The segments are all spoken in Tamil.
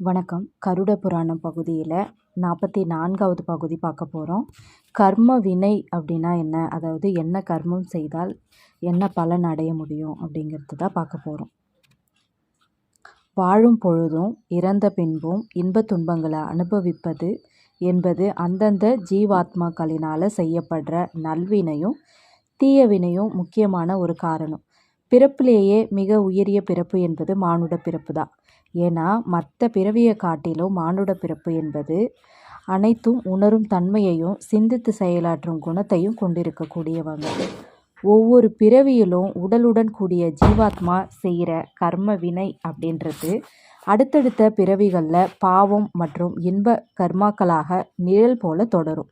வணக்கம். கருட புராணம் பகுதியில் நாற்பத்தி நான்காவது பகுதி பார்க்க போகிறோம் கர்ம வினை அப்படின்னா என்ன? அதாவது என்ன கர்மம் செய்தால் என்ன பலன் அடைய முடியும் அப்படிங்கிறது தான் பார்க்க போகிறோம் வாழும் பொழுதும் இறந்த பின்பும் இன்பத் துன்பங்களை அனுபவிப்பது என்பது அந்தந்த ஜீவாத்மாக்களினால் செய்யப்படுற நல்வினையும் தீய வினையும் முக்கியமான ஒரு காரணம். பிறப்பிலேயே மிக உயரிய பிறப்பு என்பது மானுட பிறப்பு தான் ஏன்னா மற்ற பிறவியை காட்டிலும் மானுட பிறப்பு என்பது அனைத்தும் உணரும் தன்மையையும் சிந்தித்து செயலாற்றும் குணத்தையும் கொண்டிருக்கக்கூடியவங்க. ஒவ்வொரு பிறவியிலும் உடலுடன் கூடிய ஜீவாத்மா செய்கிற கர்ம வினை அப்படின்றது அடுத்தடுத்த பிறவிகளில் பாவம் மற்றும் இன்ப கர்மாக்களாக நிழல் போல தொடரும்.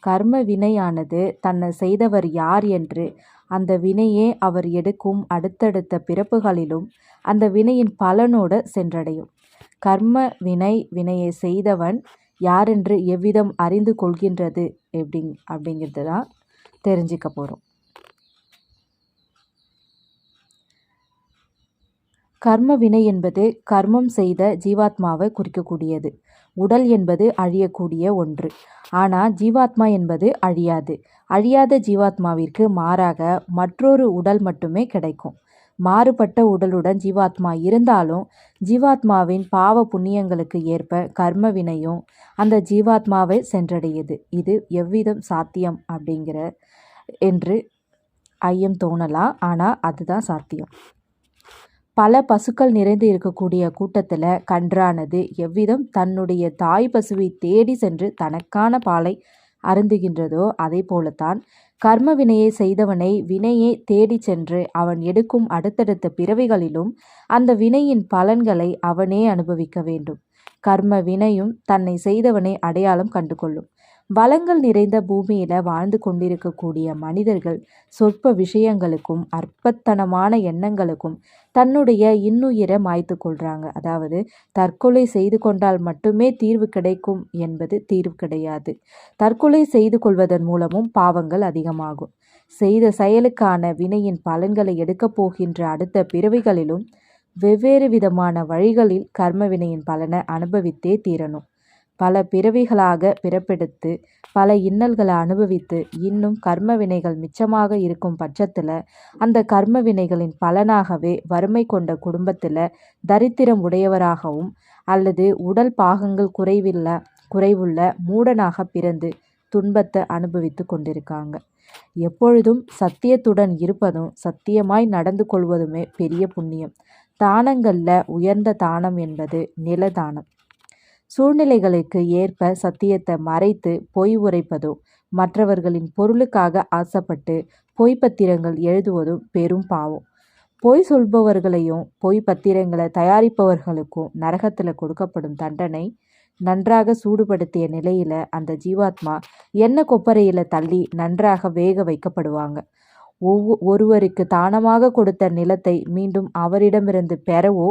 கர்ம வினையானது தன்னை செய்தவர் யார் என்று அந்த வினையே அவர் எடுக்கும் அடுத்தடுத்த பிறப்புகளிலும் அந்த வினையின் பலனோடு சென்றடையும். கர்ம வினை வினையை செய்தவன் யாரென்று எவ்விதம் அறிந்து கொள்கின்றது எப்படிங் அப்படிங்கிறது தான் தெரிஞ்சுக்க போகிறோம் கர்ம வினை என்பது கர்மம் செய்த ஜீவாத்மாவை குறிக்கக்கூடியது. உடல் என்பது அழியக்கூடிய ஒன்று. ஆனால் ஜீவாத்மா என்பது அழியாது. அழியாத ஜீவாத்மாவிற்கு மாறாக மற்றொரு உடல் மட்டுமே கிடைக்கும். மாறுபட்ட உடலுடன் ஜீவாத்மா இருந்தாலும் ஜீவாத்மாவின் பாவ புண்ணியங்களுக்கு ஏற்ப கர்ம வினையும் அந்த ஜீவாத்மாவை சென்றடையுது. இது எவ்விதம் சாத்தியம் அப்படிங்கிற என்று ஐயம் தோணலாம். ஆனால் அதுதான் சாத்தியம். பல பசுக்கள் நிறைந்து இருக்கக்கூடிய கூட்டத்தில் கன்றானது எவ்விதம் தன்னுடைய தாய் பசுவை தேடி சென்று தனக்கான பாலை அருந்துகின்றதோ அதே போலத்தான் கர்ம வினையை செய்தவனை வினையே தேடி சென்று அவன் எடுக்கும் அடுத்தடுத்த பிறவிகளிலும் அந்த வினையின் பலன்களை அவனே அனுபவிக்க வேண்டும். கர்ம வினையும் தன்னை செய்தவனை அடையாளம் கண்டுகொள்ளும். வளங்கள் நிறைந்த பூமியில் வாழ்ந்து கொண்டிருக்கக்கூடிய மனிதர்கள் சொற்ப விஷயங்களுக்கும் அற்பத்தனமான எண்ணங்களுக்கும் தன்னுடைய இன்னுயிரை மாய்த்து கொள்கிறாங்க அதாவது தற்கொலை செய்து கொண்டால் மட்டுமே தீர்வு கிடைக்கும் என்பது தீர்வு கிடையாது. தற்கொலை செய்து கொள்வதன் மூலமும் பாவங்கள் அதிகமாகும். செய்த செயலுக்கான வினையின் பலன்களை எடுக்கப் போகின்ற அடுத்த பிறவிகளிலும் வெவ்வேறு விதமான வழிகளில் கர்ம வினையின் பலனை அனுபவித்தே தீரணும். பல பிறவிகளாக பிறப்பெடுத்து பல இன்னல்களை அனுபவித்து இன்னும் கர்ம வினைகள் மிச்சமாக இருக்கும் பட்சத்தில் அந்த கர்ம வினைகளின் பலனாகவே வறுமை கொண்ட குடும்பத்தில் தரித்திரம் உடையவராகவும் அல்லது உடல் பாகங்கள் குறைவில்ல குறைவுள்ள மூடனாக பிறந்து துன்பத்தை அனுபவித்து கொண்டிருக்காங்க. எப்பொழுதும் சத்தியத்துடன் இருப்பதும் சத்தியமாய் நடந்து கொள்வதுமே பெரிய புண்ணியம். தானங்களில் உயர்ந்த தானம் என்பது நிலதானம். சூழ்நிலைகளுக்கு ஏற்ப சத்தியத்தை மறைத்து பொய் உரைப்பதோ மற்றவர்களின் பொருளுக்காக ஆசைப்பட்டு பொய் பத்திரங்கள் எழுதுவதும் பெரும் பாவம். பொய் சொல்பவர்களையும் பொய் பத்திரங்களை தயாரிப்பவர்களுக்கும் நரகத்தில் கொடுக்கப்படும் தண்டனை நன்றாக சூடுபடுத்திய நிலையில அந்த ஜீவாத்மா எண்ணெய் கொப்பரையில் தள்ளி நன்றாக வேக வைக்கப்படுவாங்க. ஒவ்வொ ஒருவருக்கு தானமாக கொடுத்த நிலத்தை மீண்டும் அவரிடமிருந்து பெறவோ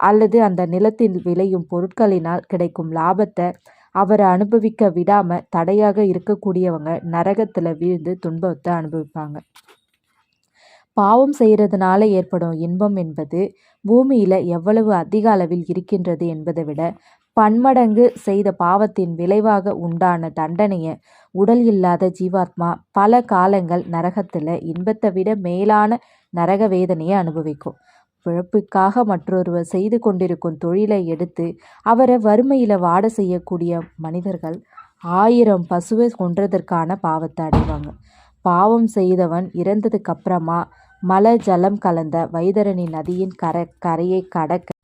அல்லது அந்த நிலத்தில் விளையும் பொருட்களினால் கிடைக்கும் லாபத்தை அவரை அனுபவிக்க விடாமல் தடையாக இருக்கக்கூடியவங்க நரகத்தில் வீழ்ந்து துன்பத்தை அனுபவிப்பாங்க. பாவம் செய்கிறதுனால ஏற்படும் இன்பம் என்பது பூமியில் எவ்வளவு அதிக அளவில் இருக்கின்றது என்பதை விட பன்மடங்கு செய்த பாவத்தின் விளைவாக உண்டான தண்டனையை உடல் இல்லாத ஜீவாத்மா பல காலங்கள் நரகத்தில் இன்பத்தை விட மேலான நரக வேதனையை அனுபவிக்கும். பிழப்புக்காக மற்றொருவர் செய்து கொண்டிருக்கும் தொழிலை எடுத்து அவரை வறுமையில் வாட செய்யக்கூடிய மனிதர்கள் ஆயிரம் பசுவை கொன்றதற்கான பாவத்தை அடைவாங்க. பாவம் செய்தவன் இறந்ததுக்கு அப்புறமா மல ஜலம் கலந்த வைதரணி நதியின் கரை கரையை கடக்க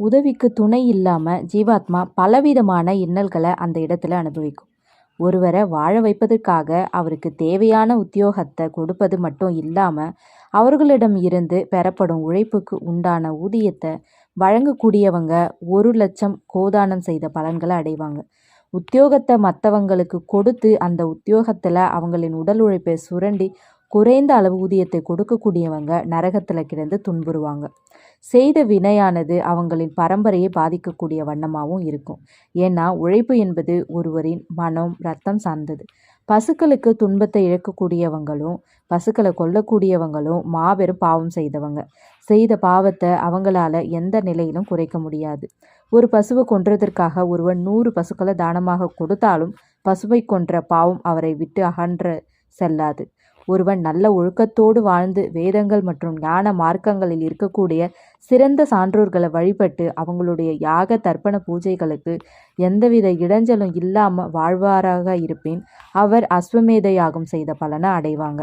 உதவிக்கு துணை இல்லாமல் ஜீவாத்மா பலவிதமான இன்னல்களை அந்த இடத்துல அனுபவிக்கும். ஒருவரை வாழ வைப்பதற்காக அவருக்கு தேவையான உத்தியோகத்தை கொடுப்பது மட்டும் இல்லாமல் அவர்களிடம் இருந்து பெறப்படும் உழைப்புக்கு உண்டான ஊதியத்தை வழங்கக்கூடியவங்க ஒரு லட்சம் கோதானம் செய்த பலன்களை அடைவாங்க. உத்தியோகத்தை மற்றவங்களுக்கு கொடுத்து அந்த உத்தியோகத்தில் அவங்களின் உடல் உழைப்பை சுரண்டி குறைந்த அளவு ஊதியத்தை கொடுக்கக்கூடியவங்க நரகத்தில் கிடந்து துன்புறுவாங்க. செய்த வினையானது அவங்களின் பரம்பரையை பாதிக்கக்கூடிய வண்ணமாகவும் இருக்கும். ஏன்னா உழைப்பு என்பது ஒருவரின் மனம் ரத்தம் சார்ந்தது. பசுக்களுக்கு துன்பத்தை இழக்கக்கூடியவங்களும் பசுக்களை கொல்லக்கூடியவங்களும் மாபெரும் பாவம் செய்தவங்க. செய்த பாவத்தை அவங்களால எந்த நிலையிலும் குறைக்க முடியாது. ஒரு பசுவை கொன்றதற்காக ஒருவன் நூறு பசுக்களை தானமாக கொடுத்தாலும் பசுவை கொன்ற பாவம் அவரை விட்டு அகன்ற செல்லாது. ஒருவன் நல்ல ஒழுக்கத்தோடு வாழ்ந்து வேதங்கள் மற்றும் ஞான மார்க்கங்களில் இருக்கக்கூடிய சிறந்த சான்றோர்களை வழிபட்டு அவங்களுடைய யாக தர்ப்பண பூஜைகளுக்கு எந்தவித இடைஞ்சலும் இல்லாமல் வாழ்வாராக இருப்பின். அவர் அஸ்வமேத யாகம் செய்த பலனை அடைவாங்க.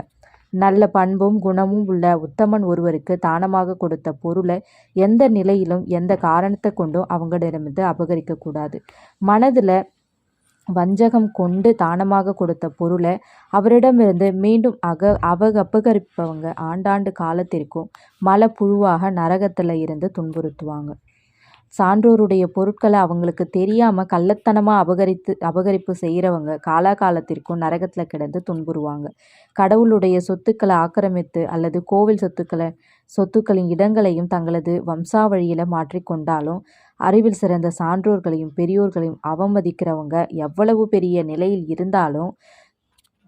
நல்ல பண்பும் குணமும் உள்ள உத்தமன் ஒருவருக்கு தானமாக கொடுத்த பொருளை எந்த நிலையிலும் எந்த காரணத்தை கொண்டும் அவங்களிடமிருந்து அபகரிக்கக்கூடாது. மனதில் வஞ்சகம் கொண்டு தானமாக கொடுத்த பொருளை அவரிடமிருந்து மீண்டும் அக அவ அபகரிப்பவங்க ஆண்டாண்டு காலத்திற்கும் மலப்புழுவாக நரகத்தில் இருந்து துன்புறுத்துவாங்க. சான்றோருடைய பொருட்களை அவங்களுக்கு தெரியாமல் கள்ளத்தனமாக அபகரித்து அபகரிப்பு செய்கிறவங்க காலாகாலத்திற்கும் நரகத்தில் கிடந்து துன்புறுவாங்க. கடவுளுடைய சொத்துக்களை ஆக்கிரமித்து அல்லது கோவில் சொத்துக்களை சொத்துக்களின் இடங்களையும் தங்களது வம்சாவழியில் மாற்றிக்கொண்டாலும் அறிவில் சிறந்த சான்றோர்களையும் பெரியோர்களையும் அவமதிக்கிறவங்க எவ்வளவு பெரிய நிலையில் இருந்தாலும்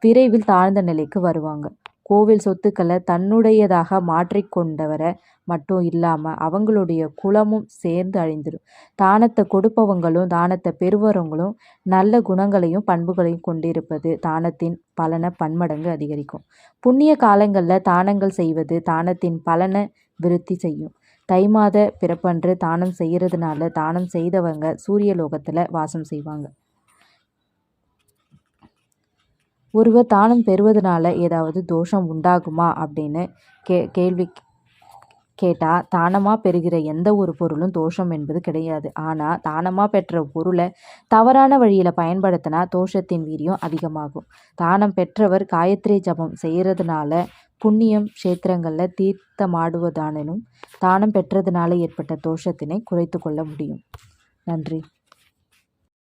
விரைவில் தாழ்ந்த நிலைக்கு வருவாங்க. கோவில் சொத்துக்களை தன்னுடையதாக மாற்றிக்கொண்டவரை மட்டும் இல்லாமல் அவங்களுடைய குலமும் சேர்ந்து அழிந்துடும் தானத்தை கொடுப்பவங்களும் தானத்தை பெறுபவங்களும் நல்ல குணங்களையும் பண்புகளையும் கொண்டிருப்பது தானத்தின் பலனை பன்மடங்கு அதிகரிக்கும். புண்ணிய காலங்களில் தானங்கள் செய்வது தானத்தின் பலனை விருத்தி செய்யும். தை மாத பிறப்பன்று தானம் செய்கிறதுனால தானம் செய்தவங்க சூரிய லோகத்தில் வாசம் செய்வாங்க. ஒருவர் தானம் பெறுவதனால ஏதாவது தோஷம் உண்டாகுமா அப்படின்னு கே கேள்வி கேட்டால் தானமாக பெறுகிற எந்த ஒரு பொருளும் தோஷம் என்பது கிடையாது. ஆனால் தானமாக பெற்ற பொருளை தவறான வழியில் பயன்படுத்தினா தோஷத்தின் வீரியம் அதிகமாகும். தானம் பெற்றவர் காயத்ரி ஜபம் செய்கிறதுனால புண்ணியம் க்ஷேத்திரங்களில் தீர்த்தமாடுவதானும் தானம் பெற்றதுனால ஏற்பட்ட தோஷத்தினை குறைத்து கொள்ள முடியும். நன்றி.